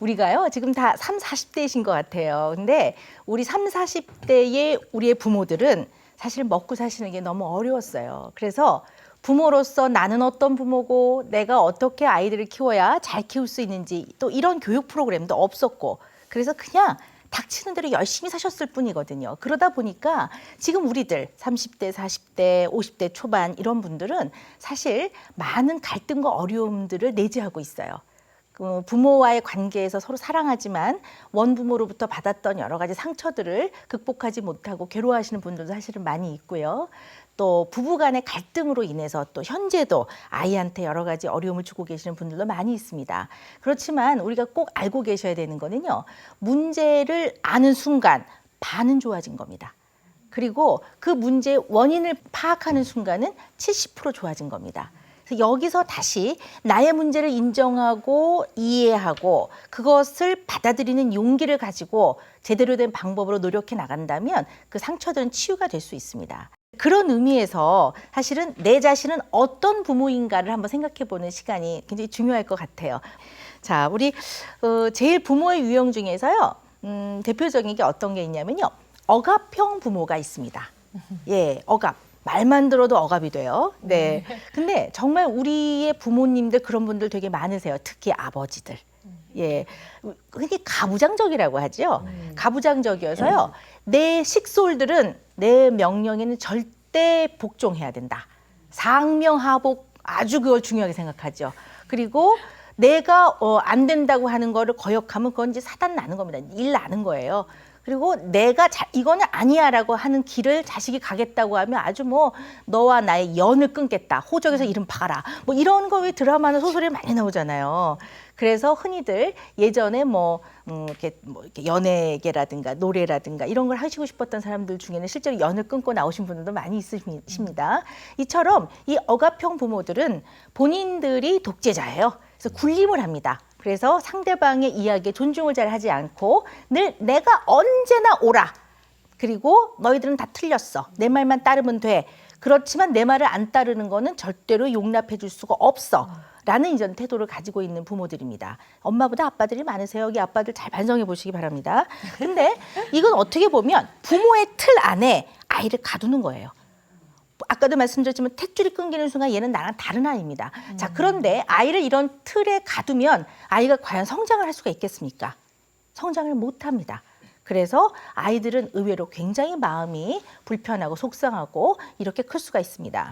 우리가요, 지금 다 3, 40대이신 것 같아요. 근데 우리 3, 40대의 우리의 부모들은 사실 먹고 사시는 게 너무 어려웠어요. 그래서 부모로서 나는 어떤 부모고 내가 어떻게 아이들을 키워야 잘 키울 수 있는지 또 이런 교육 프로그램도 없었고 그래서 그냥 닥치는 대로 열심히 사셨을 뿐이거든요. 그러다 보니까 지금 우리들 30대, 40대, 50대 초반 이런 분들은 사실 많은 갈등과 어려움들을 내재하고 있어요. 그 부모와의 관계에서 서로 사랑하지만 원부모로부터 받았던 여러 가지 상처들을 극복하지 못하고 괴로워하시는 분들도 사실은 많이 있고요. 또 부부 간의 갈등으로 인해서 또 현재도 아이한테 여러 가지 어려움을 주고 계시는 분들도 많이 있습니다. 그렇지만 우리가 꼭 알고 계셔야 되는 거는요. 문제를 아는 순간 반은 좋아진 겁니다. 그리고 그 문제의 원인을 파악하는 순간은 70% 좋아진 겁니다. 여기서 다시 나의 문제를 인정하고 이해하고 그것을 받아들이는 용기를 가지고 제대로 된 방법으로 노력해 나간다면 그 상처들은 치유가 될 수 있습니다. 그런 의미에서 사실은 내 자신은 어떤 부모인가를 한번 생각해 보는 시간이 굉장히 중요할 것 같아요. 자, 우리 어, 제일 부모의 유형 중에서요, 음, 대표적인 게 어떤 게 있냐면요, 억압형 부모가 있습니다. 예, 억압. 말만 들어도 억압이 돼요. 네. 근데 정말 우리의 부모님들 그런 분들 되게 많으세요. 특히 아버지들. 예. 그게 가부장적이라고 하죠. 가부장적이어서요. 내 식솔들은 내 명령에는 절대 복종해야 된다. 상명하복 아주 그걸 중요하게 생각하죠. 그리고 내가 어, 안 된다고 하는 거를 거역하면 그건 이제 사단 나는 겁니다. 일 나는 거예요. 그리고 내가 자, 이거는 아니야라고 하는 길을 자식이 가겠다고 하면 아주 뭐 너와 나의 연을 끊겠다. 호적에서 이름 박아라. 뭐 이런 거 왜 드라마나 소설에 많이 나오잖아요. 그래서 흔히들 예전에 뭐, 음, 이렇게, 뭐 이렇게 연예계라든가 노래라든가 이런 걸 하시고 싶었던 사람들 중에는 실제로 연을 끊고 나오신 분들도 많이 있으십니다. 이처럼 이 억압형 부모들은 본인들이 독재자예요. 그래서 군림을 합니다. 그래서 상대방의 이야기에 존중을 잘 하지 않고 늘 내가 언제나 옳아. 그리고 너희들은 다 틀렸어. 내 말만 따르면 돼. 그렇지만 내 말을 안 따르는 거는 절대로 용납해 줄 수가 없어. 라는 이전 태도를 가지고 있는 부모들입니다. 엄마보다 아빠들이 많으세요. 여기 아빠들 잘 반성해 보시기 바랍니다. 근데 이건 어떻게 보면 부모의 틀 안에 아이를 가두는 거예요. 아까도 말씀드렸지만 탯줄이 끊기는 순간 얘는 나랑 다른 아이입니다. 자, 그런데 아이를 이런 틀에 가두면 아이가 과연 성장을 할 수가 있겠습니까? 성장을 못 합니다. 그래서 아이들은 의외로 굉장히 마음이 불편하고 속상하고 이렇게 클 수가 있습니다.